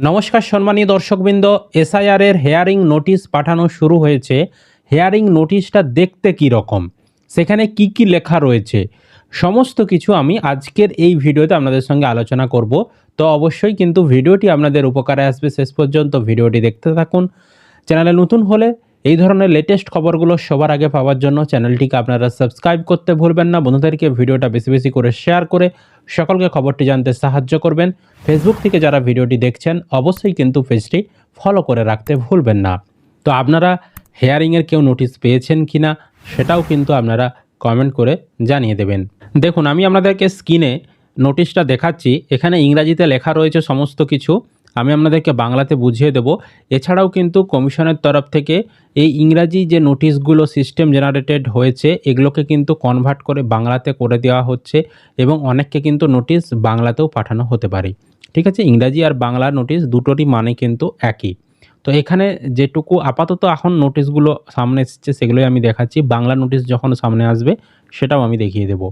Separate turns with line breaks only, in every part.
নমস্কার সম্মানীয় দর্শকবৃন্দ এসআইআর এর হেয়ারিং নোটিশ পাঠানো শুরু হয়েছে। হেয়ারিং নোটিশটা দেখতে কী রকম? সেখানে কি কি লেখা রয়েছে? সমস্ত কিছু আমি আজকের এই ভিডিওতে আপনাদের সঙ্গে আলোচনা করব। তো অবশ্যই কিন্তু ভিডিওটি আপনাদের উপকারে আসবে। শেষ পর্যন্ত ভিডিওটি দেখতে থাকুন। চ্যানেলে নতুন হলে এই ধরনের লেটেস্ট খবরগুলো সবার আগে পাওয়ার জন্য চ্যানেলটিকে আপনারা সাবস্ক্রাইব করতে ভুলবেন না। বন্ধুদেরকে ভিডিওটা বেশি বেশি করে শেয়ার করে সকলকে খবরটি জানতে সাহায্য করবেন। ফেসবুক থেকে যারা ভিডিওটি দেখছেন, অবশ্যই কিন্তু পেজটি ফলো করে রাখতে ভুলবেন না। তো আপনারা হেয়ারিংয়ের কেউ নোটিশ পেয়েছেন কি না সেটাও কিন্তু আপনারা কমেন্ট করে জানিয়ে দেবেন। দেখুন, আমি আপনাদেরকে স্ক্রিনে নোটিশটা দেখাচ্ছি। এখানে ইংরাজিতে লেখা রয়েছে সমস্ত কিছু। আমি আপনাদেরকে বাংলাতে বুঝিয়ে দেব। এছাড়াও কিন্তু কমিশনের তরফ থেকে এই ইংরাজি যে নোটিশগুলো সিস্টেম জেনারেটেড হয়েছে, এগুলোকে কিন্তু কনভার্ট করে বাংলাতে করে দেওয়া হচ্ছে এবং অনেককে কিন্তু নোটিশ বাংলাতেও পাঠানো হতে পারে। ঠিক আছে? ইংরাজি আর বাংলা নোটিশ দুটোরই মানে কিন্তু একই। তো এখানে যেটুকু আপাতত এখন নোটিশগুলো সামনে এসেছে, সেগুলোই আমি দেখাচ্ছি। বাংলা নোটিশ যখন সামনে আসবে সেটাও আমি দেখিয়ে দেবো।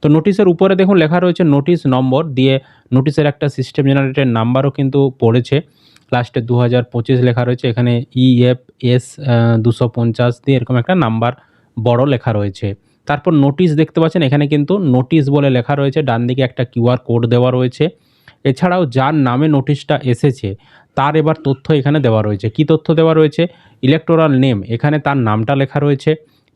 তো নোটিশের উপরে দেখুন লেখা রয়েছে নোটিশ নম্বর দিয়ে নোটিশের একটা সিস্টেম জেনারেটেড নাম্বারও কিন্তু পড়েছে। লাস্টে দু হাজার পঁচিশ লেখা রয়েছে, এখানে E ইএফ এস দুশো পঞ্চাশ দিয়ে এরকম একটা নাম্বার বড় লেখা রয়েছে। তারপর নোটিশ দেখতে পাচ্ছেন, এখানে কিন্তু নোটিশ বলে লেখা রয়েছে ডান দিকে একটা কিউআর কোড দেওয়া রয়েছে। এছাড়াও যার নামে নোটিশটা এসেছে, তার এবার তথ্য এখানে দেওয়া রয়েছে। কি তথ্য দেওয়া রয়েছে? ইলেকটোরাল নেম এখানে তার নামটা লেখা রয়েছে।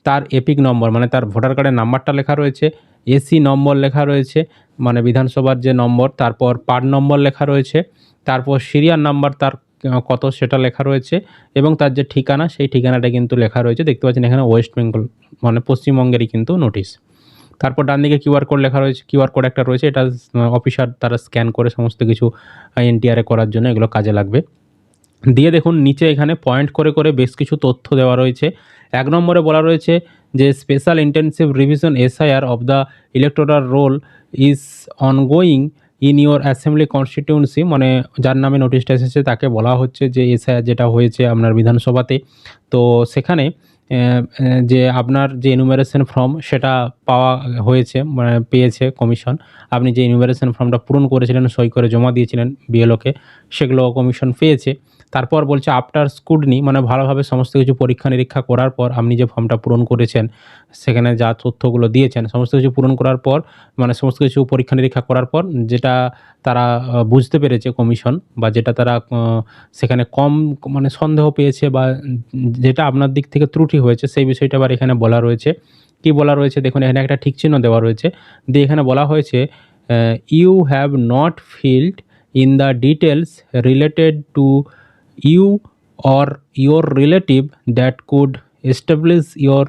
তার এপিক নম্বর মানে তার ভোটার কার্ডের নাম্বারটা লেখা রয়েছে, এসি নম্বর লেখা রয়েছে মানে বিধানসভার যে নম্বর, তারপর পার্ট নম্বর লেখা রয়েছে, তারপর সিরিয়াল নাম্বার তার কত সেটা লেখা রয়েছে, এবং তার যে ঠিকানা, সেই ঠিকানাটা কিন্তু লেখা রয়েছে, দেখতে পাচ্ছেন এখানে ওয়েস্ট বেঙ্গল মানে পশ্চিমবঙ্গেরই কিন্তু নোটিশ। তারপর ডান দিকে কিউআর কোড লেখা রয়েছে কিউআর কোড একটা রয়েছে, এটা অফিসার তারা স্ক্যান করে সমস্ত কিছু এনটিআরএ করার জন্য এগুলো কাজে লাগবে। দিয়ে দেখুন, নিচে এখানে পয়েন্ট করে করে বেশ কিছু তথ্য দেওয়া রয়েছে। এক নম্বরে বলা রয়েছে যে special intensive revision SIR of the electoral roll is ongoing in your assembly constituency মানে যার নামে নোটিশটা এসেছে, তাকে বলা হচ্ছে যে এসআইআর যেটা হয়েছে আপনার বিধানসভাতে। তো সেখানে যে আপনার যে ইনুমারেশন ফর্ম সেটা পাওয়া হয়েছে মানে পেয়েছে কমিশন আপনি যে ইনুমারেশন ফর্মটা পূরণ করেছিলেন, সই করে জমা দিয়েছিলেন বিএলওকে সেগুলো কমিশন পেয়েছে। তারপর বলছে আফটার স্কুডনি মানে ভালোভাবে সমস্ত কিছু পরীক্ষা নিরীক্ষা করার পর আপনি যে ফর্মটা পূরণ করেছেন, সেখানে যা তথ্যগুলো দিয়েছেন, সমস্ত কিছু পূরণ করার পর মানে সমস্ত কিছু পরীক্ষা নিরীক্ষা করার পর যেটা তারা বুঝতে পেরেছে কমিশন বা যেটা তারা সেখানে কম মানে সন্দেহ পেয়েছে বা যেটা আপনার দিক থেকে ত্রুটি হয়েছে, সেই বিষয়টা আবার এখানে বলা রয়েছে। কি বলা রয়েছে? দেখুন, এখানে একটা ঠিক চিহ্ন দেওয়া রয়েছে। দিয়ে এখানে বলা হয়েছে you have not filled in the details related to you or your relative that could establish your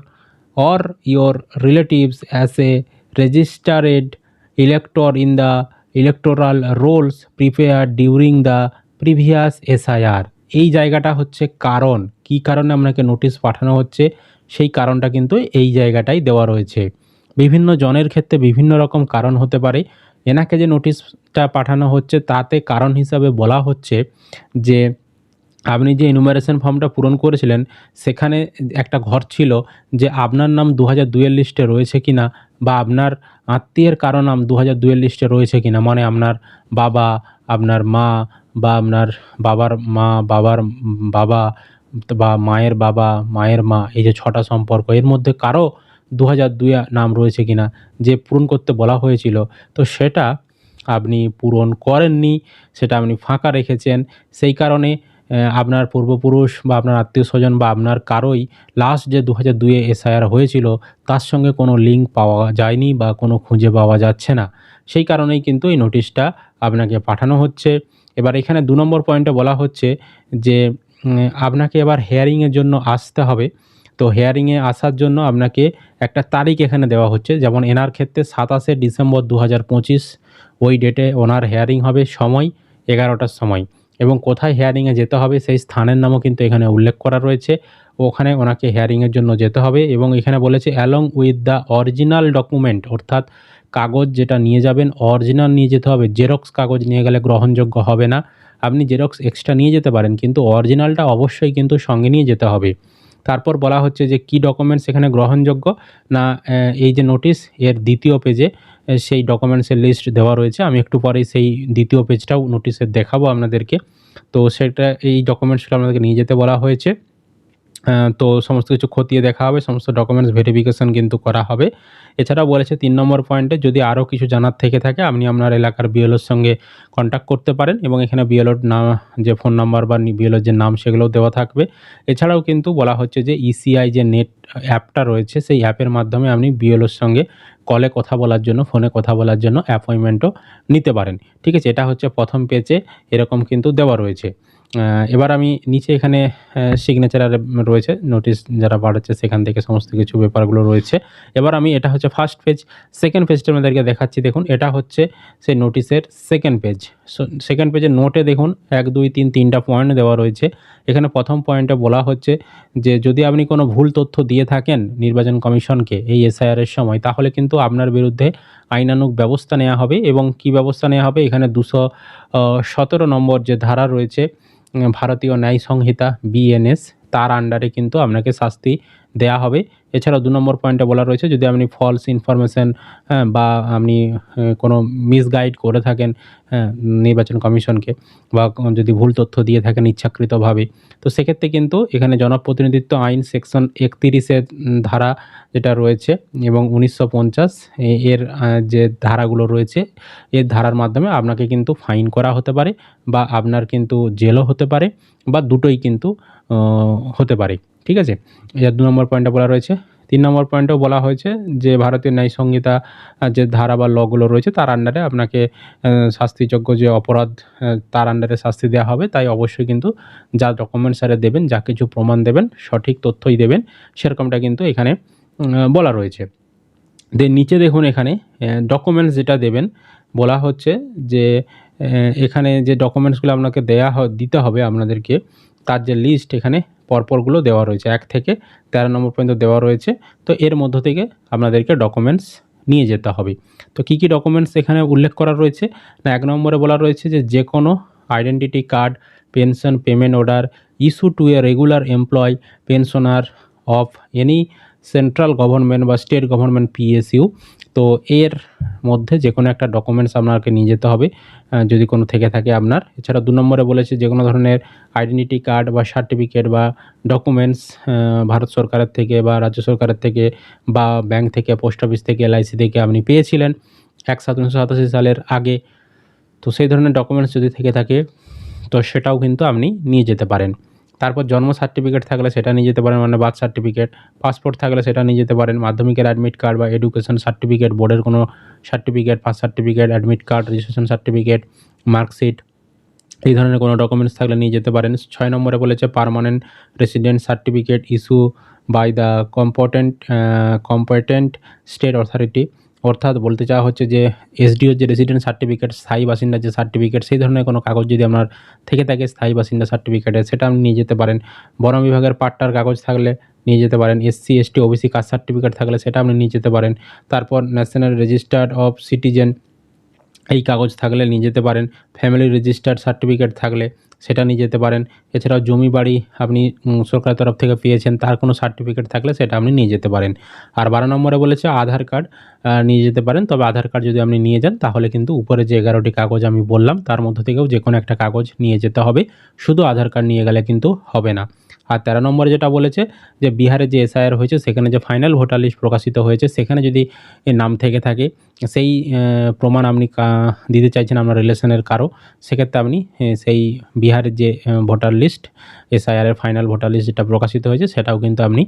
or your relatives as a registered elector in the electoral rolls prepared during the previous SIR এই জায়গাটা হচ্ছে কারণ কি কারণে আপনাকে notice পাঠানো হচ্ছে সেই কারণটা কিন্তু এই জায়গাটাই দেওয়া রয়েছে বিভিন্ন জনের ক্ষেত্রে বিভিন্ন রকম কারণ হতে পারে এনাকে যে নোটিশটা পাঠানো হচ্ছে তাতে কারণ হিসাবে বলা হচ্ছে যে আপনি যে ইনুমারেশন ফর্মটা পূরণ করেছিলেন, সেখানে একটা ঘর ছিল যে আপনার নাম দু হাজার দুইয়ের লিস্টে রয়েছে কি না বা আপনার আত্মীয়ের কারও নাম দু হাজার দুইয়ের লিস্টে রয়েছে কি না মানে আপনার বাবা, আপনার মা বা আপনার বাবার মা, বাবার বাবা বা মায়ের বাবা, মায়ের মা, এই যে ছটা সম্পর্ক, এর মধ্যে কারও দু হাজার দুই নাম রয়েছে কি না যে পূরণ করতে বলা হয়েছিল, তো সেটা আপনি পূরণ করেননি, সেটা আপনি ফাঁকা রেখেছেন। সেই কারণে আপনার পূর্বপুরুষ বা আপনার আত্মীয় স্বজন বা আপনার কারোই লাস্ট যে দু হাজার দুইয়ে এসআইআর হয়েছিল, তার সঙ্গে কোনো লিঙ্ক পাওয়া যায়নি বা কোনো খুঁজে পাওয়া যাচ্ছে না। সেই কারণেই কিন্তু এই নোটিশটা আপনাকে পাঠানো হচ্ছে। এবার এখানে দু নম্বর পয়েন্টে বলা হচ্ছে যে আপনাকে এবার হেয়ারিংয়ের জন্য আসতে হবে। তো হেয়ারিংয়ে আসার জন্য আপনাকে একটা তারিখ এখানে দেওয়া হচ্ছে। যেমন এনার ক্ষেত্রে সাতাশে ডিসেম্বর দু হাজার পঁচিশ, ওই ডেটে ওনার হেয়ারিং হবে সময় এগারোটার সময়। এবং কোথায় হেয়ারিংয়ে যেতে হবে সেই স্থানের নামও কিন্তু এখানে উল্লেখ করা রয়েছে। ওখানে ওনাকে হেয়ারিংয়ের জন্য যেতে হবে এবং এখানে বলেছে along with the original document অর্থাৎ কাগজ যেটা নিয়ে যাবেন অরিজিনাল নিয়ে যেতে হবে। জেরক্স কাগজ নিয়ে গেলে গ্রহণযোগ্য হবে না। আপনি জেরক্স এক্সট্রা নিয়ে যেতে পারেন, কিন্তু অরিজিনালটা অবশ্যই কিন্তু সঙ্গে নিয়ে যেতে হবে। তারপর বলা হচ্ছে যে কি ডকুমেন্টস এখানে গ্রহণযোগ্য না এই যে নোটিশ এর দ্বিতীয় পেজে সেই ডকুমেন্টসের লিস্ট দেওয়া রয়েছে। আমি একটু পরেই সেই দ্বিতীয় পেজটাও নোটিশের দেখাবো আপনাদেরকে। তো সেটা, এই ডকুমেন্টসগুলো আপনাদেরকে নিয়ে যেতে বলা হয়েছে। তো সমস্ত কিছু খতিয়ে দেখা হবে, সমস্ত ডকুমেন্টস ভেরিফিকেশন কিন্তু করা হবে। এছাড়াও বলেছে তিন নম্বর পয়েন্টে যদি আরও কিছু জানার থেকে থাকে, আপনি আপনার এলাকার বিএলওর সঙ্গে কন্ট্যাক্ট করতে পারেন এবং এখানে বিএলওর নাম, যে ফোন নাম্বার বা বিএলওর যে নাম, সেগুলোও দেওয়া থাকবে। এছাড়াও কিন্তু বলা হচ্ছে যে ইসিআই যে নেট অ্যাপটা রয়েছে, সেই অ্যাপের মাধ্যমে আপনি বিএলওর সঙ্গে কলে কথা বলার জন্য ফোনে কথা বলার জন্য অ্যাপয়েন্টমেন্টও নিতে পারেন। ঠিক আছে, এটা হচ্ছে প্রথম পেজে এরকম কিন্তু দেওয়া রয়েছে। এবার আমি নিচে এখানে সিগনেচার রয়েছে নোটিশ যারা বাড়াচ্ছে সেখান থেকে সমস্ত কিছু ব্যাপারগুলো রয়েছে। এবার আমি, এটা হচ্ছে ফার্স্ট পেজ সেকেন্ড পেজটা আমাদেরকে দেখাচ্ছি, দেখুন, এটা হচ্ছে সেই নোটিশের সেকেন্ড পেজ সেকেন্ড পেজের নোটে দেখুন, এক, দুই, তিন, তিনটা পয়েন্ট দেওয়া রয়েছে। এখানে প্রথম পয়েন্টে বলা হচ্ছে যে, যদি আপনি কোনো ভুল তথ্য দিয়ে থাকেন নির্বাচন কমিশনকে এই এসআইআরের সময়, তাহলে কিন্তু আপনার বিরুদ্ধে আইনানুগ ব্যবস্থা নেওয়া হবে এবং কি ব্যবস্থা নেওয়া হবে? এখানে দুশো সতেরো নম্বর যে ধারা রয়েছে ভারতীয় ন্যায় সংহিতা বিএনএস তার আন্ডারে কিন্তু আপনাকে শাস্তি দেয়া হবে। এছাড়াও দু নম্বর পয়েন্টে বলা রয়েছে যদি আপনি ফলস ইনফরমেশন বা আপনি কোনো মিসগাইড করে থাকেন হ্যাঁ, নির্বাচন কমিশনকে বা যদি ভুল তথ্য দিয়ে থাকেন ইচ্ছাকৃতভাবে তো সেক্ষেত্রে কিন্তু এখানে জনপ্রতিনিধিত্ব আইন সেকশন একতিরিশের ধারা যেটা রয়েছে এবং উনিশশো পঞ্চাশ এর যে ধারাগুলো রয়েছে এর ধারার মাধ্যমে আপনাকে কিন্তু ফাইন করা হতে পারে বা আপনার কিন্তু জেলও হতে পারে বা দুটোই কিন্তু হতে পারে। ঠিক আছে? এর দু নম্বর পয়েন্টে বলা রয়েছে। তিন নম্বর পয়েন্টেও বলা হয়েছে যে, ভারতীয় ন্যায় সংহিতা যে ধারা বা লগুলো রয়েছে, তার আন্ডারে আপনাকে শাস্তিযোগ্য যে অপরাধ তার আন্ডারে শাস্তি দেওয়া হবে। তাই অবশ্যই কিন্তু যা ডকুমেন্টস আরে দেবেন, যা কিছু প্রমাণ দেবেন, সঠিক তথ্যই দেবেন, সেরকমটা কিন্তু এখানে বলা রয়েছে। দেন নিচে দেখুন এখানে ডকুমেন্টস যেটা দেবেন, বলা হচ্ছে যে এখানে যে ডকুমেন্টসগুলো আপনাকে দেয়া দিতে হবে আপনাদেরকে তার যে লিস্ট এখানে পরপরগুলো দেওয়া রয়েছে, এক থেকে তেরো নম্বর পর্যন্ত দেওয়া রয়েছে, তো এর মধ্য থেকে আপনাদেরকে ডকুমেন্টস নিয়ে যেতে হবে। তো কী কী ডকুমেন্টস এখানে উল্লেখ করা রয়েছে? না, এক নম্বরে বলা রয়েছে যে যে কোনো identity card pension payment order issue to a regular employee pensioner of any central government বা স্টেট গভর্নমেন্ট পিএসইউ তো এর মধ্যে যে কোনো একটা ডকুমেন্টস আপনাকে নিয়ে যেতে হবে যদি কোনো থেকে থাকে আপনার। এছাড়া দু নম্বরে বলেছে যে কোনো ধরনের আইডেন্টিটি কার্ড বা সার্টিফিকেট বা ডকুমেন্টস ভারত সরকারের থেকে বা রাজ্য সরকারের থেকে বা ব্যাংক থেকে পোস্ট অফিস থেকে এলআইসি থেকে আপনি পেয়েছিলেন এক সাত উনিশশো সাতাশি সালের আগে। তো সেই ধরনের ডকুমেন্টস যদি থেকে থাকে, তো সেটাও কিন্তু আপনি নিয়ে যেতে পারেন। তারপর জন্ম সার্টিফিকেট থাকলে সেটা নিয়ে যেতে পারেন মানে বার্থ সার্টিফিকেট পাসপোর্ট থাকলে সেটা নিয়ে যেতে পারেন, মাধ্যমিকের অ্যাডমিট কার্ড বা এডুকেশন সার্টিফিকেট বোর্ডের কোনো certificate pass certificate admit card registration certificate marksheet এই ধরনের কোনো ডকুমেন্টস থাকলে নিয়ে যেতে পারেন। ছয় নম্বরে বলেছে permanent resident certificate issue by the competent competent state authority অর্থাৎ বলতে চাওয়া হচ্ছে যে এসডিও যে রেসিডেন্ট সার্টিফিকেট স্থায়ী বাসিন্দার যে সার্টিফিকেট সেই ধরনের কোনো কাগজ যদি আপনার থেকে থাকে, স্থায়ী বাসিন্দা সার্টিফিকেটে সেটা আপনি নিয়ে যেতে পারেন। বন বিভাগের পাট্টার কাগজ থাকলে নিয়ে যেতে পারেন। SC ST OBC caste certificate থাকলে সেটা আপনি নিয়ে যেতে পারেন। তারপর ন্যাশনাল রেজিস্টার্ড অফ সিটিজেন এই কাগজ থাকলে নিয়ে যেতে পারেন ফ্যামিলি রেজিস্টার্ড সার্টিফিকেট থাকলে সেটা নিয়ে যেতে পারেন। এছাড়াও জমি বাড়ি আপনি সরকারের তরফ থেকে পেয়েছেন, তার কোনো সার্টিফিকেট থাকলে সেটা আপনি নিয়ে যেতে পারেন। আর বারো নম্বরে বলেছে আধার কার্ড নিয়ে যেতে পারেন, তবে আধার কার্ড যদি আপনি নিয়ে যান তাহলে কিন্তু উপরে যে এগারোটি কাগজ আমি বললাম তার মধ্য থেকেও যে কোনো একটা কাগজ নিয়ে যেতে হবে, শুধু আধার কার্ড নিয়ে গেলে কিন্তু হবে না। আর তেরো নম্বরে যেটা বলেছে যে বিহারে যে এসআইআর হয়েছে, সেখানে যে ফাইনাল ভোটার লিস্ট প্রকাশিত হয়েছে, সেখানে যদি নাম থেকে থাকে সেই প্রমাণ আপনি দিতে চাইছেন আপনার রিলেশনের কারও, সেক্ষেত্রে আপনি সেই বিহারের যে ভোটার লিস্ট, এসআইআরের ফাইনাল ভোটার লিস্ট যেটা প্রকাশিত হয়েছে, সেটাও কিন্তু আপনি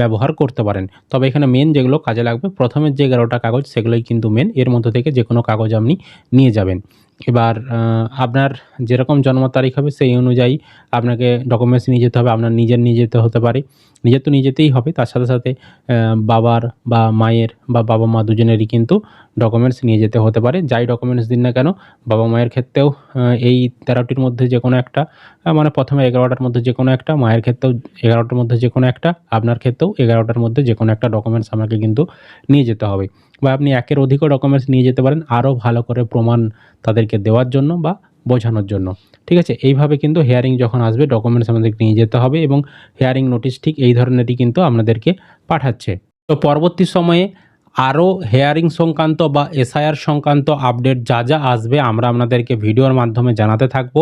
ব্যবহার করতে পারেন। তবে এখানে মেন যেগুলো কাজে লাগবে প্রথমের যে এগারোটা কাগজ, সেগুলোই কিন্তু মেন এর মধ্যে থেকে যে কোনো কাগজ আপনি নিয়ে যাবেন। এবার আপনার যেরকম জন্ম তারিখ হবে, সেই অনুযায়ী আপনাকে ডকুমেন্টস নিয়ে যেতে হবে, আপনার নিজের নিয়ে যেতে হতে পারে। নিজের তো নিয়ে যেতেই হবে। তার সাথে সাথে বাবার বা মায়ের বা বাবা মা দুজনেরই কিন্তু ডকুমেন্টস নিয়ে যেতে হতে পারে। যাই ডকুমেন্টস দিন না কেন, বাবা মায়ের ক্ষেত্রেও এই তেরোটির মধ্যে যে কোনো একটা মানে প্রথমে এগারোটার মধ্যে যে কোনো একটা, মায়ের ক্ষেত্রেও এগারোটার মধ্যে যে কোনো একটা, আপনার ক্ষেত্রেও এগারোটার মধ্যে যে কোনো একটা ডকুমেন্টস আমাকে কিন্তু নিয়ে যেতে হবে। বা আপনি একের অধিকও ডকুমেন্টস নিয়ে যেতে পারেন, আরও ভালো করে প্রমাণ তাদেরকে দেওয়ার জন্য বা বোঝানোর জন্য। ঠিক আছে? এইভাবে কিন্তু হেয়ারিং যখন আসবে ডকুমেন্টস আমাদেরকে নিয়ে যেতে হবে এবং হেয়ারিং নোটিশ ঠিক এই ধরনেরই কিন্তু আপনাদেরকে পাঠাচ্ছে। তো পরবর্তী সময়ে আরও হেয়ারিং সংক্রান্ত বা এসআইআর সংক্রান্ত আপডেট যা যা আসবে আমরা আপনাদেরকে ভিডিওর মাধ্যমে জানাতে থাকব।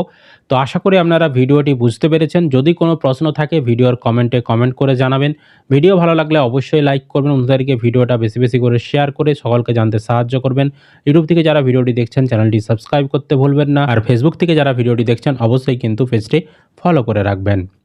তো আশা করি আপনারা ভিডিওটি বুঝতে পেরেছেন। যদি কোনো প্রশ্ন থাকে ভিডিওর কমেন্টে কমেন্ট করে জানাবেন। ভিডিও ভালো লাগলে অবশ্যই লাইক করবেন, অন্যদেরকে ভিডিওটা বেশি বেশি করে শেয়ার করে সকলকে জানতে সাহায্য করবেন। ইউটিউব থেকে যারা ভিডিওটি দেখছেন চ্যানেলটি সাবস্ক্রাইব করতে ভুলবেন না। আর ফেসবুক থেকে যারা ভিডিওটি দেখছেন, অবশ্যই কিন্তু পেজটি ফলো করে রাখবেন।